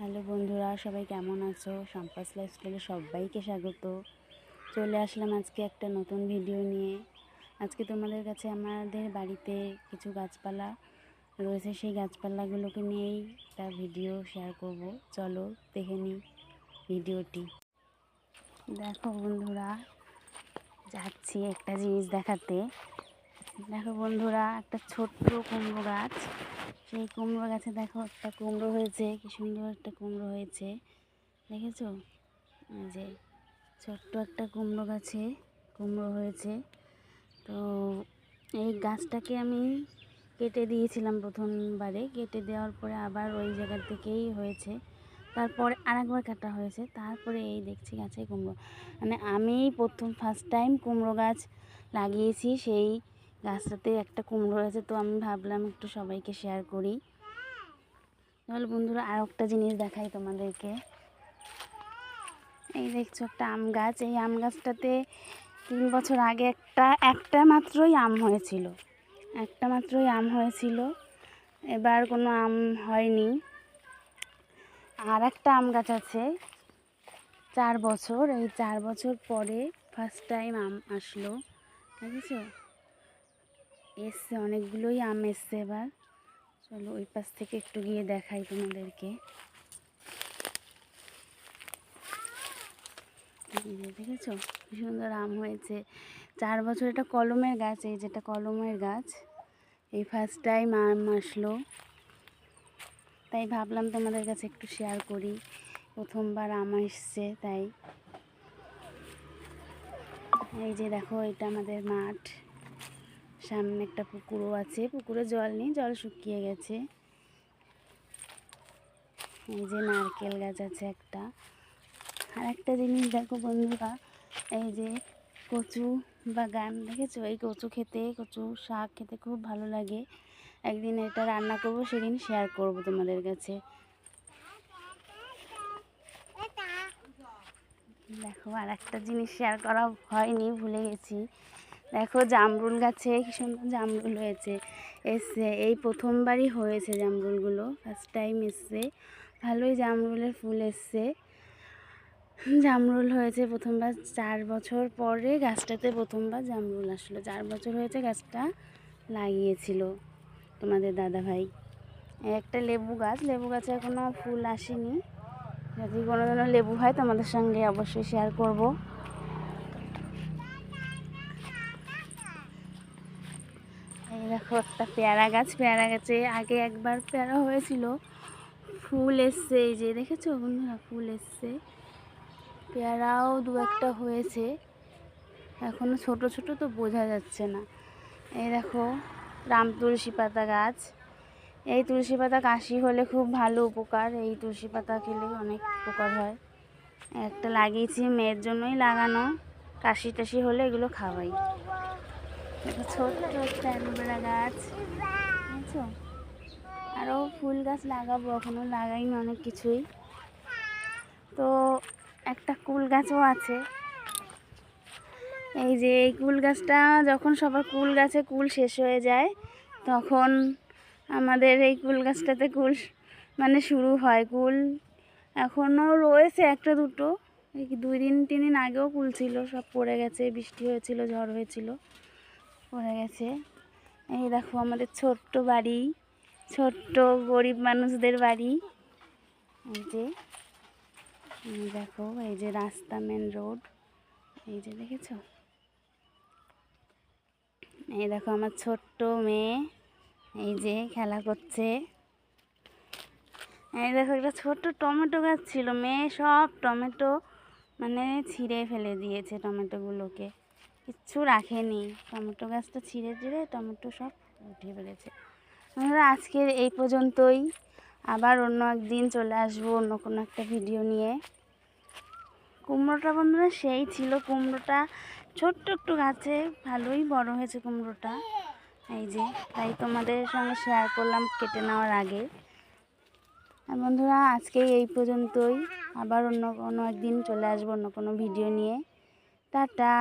Hello বন্ধুরা, সবাই কেমন আছো? সম্পাস লাইফস্টাইলে সবাইকে স্বাগত। চলে আসলাম আজকে একটা নতুন ভিডিও নিয়ে। আজকে তোমাদের কাছে আমাদের বাড়িতে কিছু গাছপালা রয়েছে, সেই গাছপালাগুলোকে নিয়েই একটা ভিডিও শেয়ার করব। চলো দেখে নিই ভিডিওটি দেখো বন্ধুরা, যাচ্ছি একটা জিনিস দেখাতে। দেখো বন্ধুরা, একটা ছোট্ট কুমড়ো গাছ। সেই কুমড়ো গাছে দেখো একটা কুমড়ো হয়েছে, কি সুন্দর একটা কুমড়ো হয়েছে। দেখেছ? যে ছোট্ট একটা কুমড়ো গাছে কুমড়ো হয়েছে। তো এই গাছটাকে আমি কেটে দিয়েছিলাম প্রথমবারে। কেটে দেওয়ার পরে আবার ওই জায়গা থেকেই হয়েছে। তারপরে আরেকবার কাটা হয়েছে। তারপরে এই দেখছি গাছে কুমড়ো। মানে আমি প্রথম ফার্স্ট টাইম কুমড়ো গাছ লাগিয়েছি সেই গাছটাতে একটা কুমড়ো আছে, তো আমি ভাবলাম একটু সবাইকে শেয়ার করি। তাহলে বন্ধুরা আর একটা জিনিস দেখাই তোমাদেরকে। এই দেখছ একটা আম গাছ। এই আম গাছটাতে তিন বছর আগে একটা একটা মাত্রই আম হয়েছিল। একটা মাত্রই আম হয়েছিল। এবার কোনো আম হয়নি। আর একটা আম গাছ আছে, চার বছর। এই চার বছর পরে ফার্স্ট টাইম আম আসলো। দেখেছ? এসছে, অনেকগুলোই আম এসছে এবার। চলো ওই পাশ থেকে একটু গিয়ে দেখাই তোমাদেরকে। দেখেছ? সুন্দর আম হয়েছে। চার বছর এটা কলমের গাছ, এই যেটা কলমের গাছ, এই ফার্স্ট টাইম আম আসলো। তাই ভাবলাম তোমাদের কাছে একটু শেয়ার করি। প্রথমবার আম এসছে তাই। এই যে দেখো, এটা আমাদের মাঠ। সামনে একটা পুকুরও আছে। পুকুরে জল নেই, জল শুকিয়ে গেছে। এই যে নারকেল গাছ আছে একটা। আর একটা জিনিস দেখো বন্ধুরা, এই যে কচু বা বাগান, দেখেছ? এই কচু খেতে, কচু শাক খেতে খুব ভালো লাগে। একদিন এটা রান্না করব, সেদিন শেয়ার করব তোমাদের কাছে। দেখো আর একটা জিনিস শেয়ার করা হয়নি, ভুলে গেছি। দেখো জামরুল গাছে কি সুন্দর জামরুল হয়েছে। এসছে, এই প্রথমবারই হয়েছে জামরুলগুলো ফার্স্ট টাইম এসছে। ভালোই জামরুলের ফুল এসছে। জামরুল হয়েছে প্রথমবার, চার বছর পরে গাছটাতে প্রথমবার জামরুল আসলো। চার বছর হয়েছে গাছটা লাগিয়েছিল তোমাদের দাদা ভাই একটা লেবু গাছ, লেবু গাছে এখনও ফুল আসেনি। যদি কোনো দিনও লেবু হয় তোমাদের সঙ্গে অবশ্যই শেয়ার করব। দেখো একটা পেয়ারা গাছ, পেয়ারা গাছে আগে একবার পেয়ারা হয়েছিল। ফুল এসছে, এই যে দেখেছ বন্ধুরা, ফুল এসছে। পেয়ারাও দু একটা হয়েছে। এখনও ছোট ছোট তো বোঝা যাচ্ছে না। এই দেখো, রাম তুলসী পাতা গাছ। এই তুলসী পাতা কাশি হলে খুব ভালো উপকার। এই তুলসী পাতা খেলে অনেক উপকার হয়। একটা লাগিয়েছি, মেয়ের জন্যই লাগানো। কাশি টাশি হলে এগুলো খাওয়াই। দেখো, ছোট্ট গাছ। বুঝছ আরও ফুল গাছ লাগাবো এখনও লাগাইনি অনেক কিছুই। তো একটা কুল গাছও আছে। এই যে এই কুল গাছটা, যখন সবার কুল গাছে কুল শেষ হয়ে যায়, তখন আমাদের এই কুল গাছটাতে কুল মানে শুরু হয় কুল। এখনও রয়েছে একটা দুটো। দুই দিন, তিন দিন আগেও কুল ছিল, সব পড়ে গেছে, বৃষ্টি হয়েছিল, ঝড় হয়েছিল। পড়ে গেছে। এই দেখো আমাদের ছোট্ট বাড়ি, ছোট্ট গরিব মানুষদের বাড়ি। এই যে দেখো, এই যে রাস্তা মেন রোড এই যে দেখেছ? এই দেখো আমার ছোট্ট মেয়ে, এই যে খেলা করছে। এই দেখো একটা ছোট্ট টমেটো গাছ ছিল, মেয়ে সব টমেটো মানে ছিঁড়ে ফেলে দিয়েছে টমেটোগুলোকে। কিচ্ছু রাখেনি। টমেটো গাছটা ছিঁড়ে ছিঁড়ে টমেটো সব উঠে ফেলেছে। আমরা আজকের এই পর্যন্তই। আবার অন্য একদিন চলে আসব অন্য কোনো একটা ভিডিও নিয়ে। কুমড়োটা বন্ধুরা সেই ছিল কুমড়োটা। ছোট্ট একটু গাছে, ভালোই বড় হয়েছে কুমড়োটা। এই যে, তাই তোমাদের সঙ্গে শেয়ার করলাম কেটে নেওয়ার আগে। আর বন্ধুরা, আজকে এই পর্যন্তই। আবার অন্য কোনো একদিন চলে আসব অন্য কোনো ভিডিও নিয়ে। টাটা।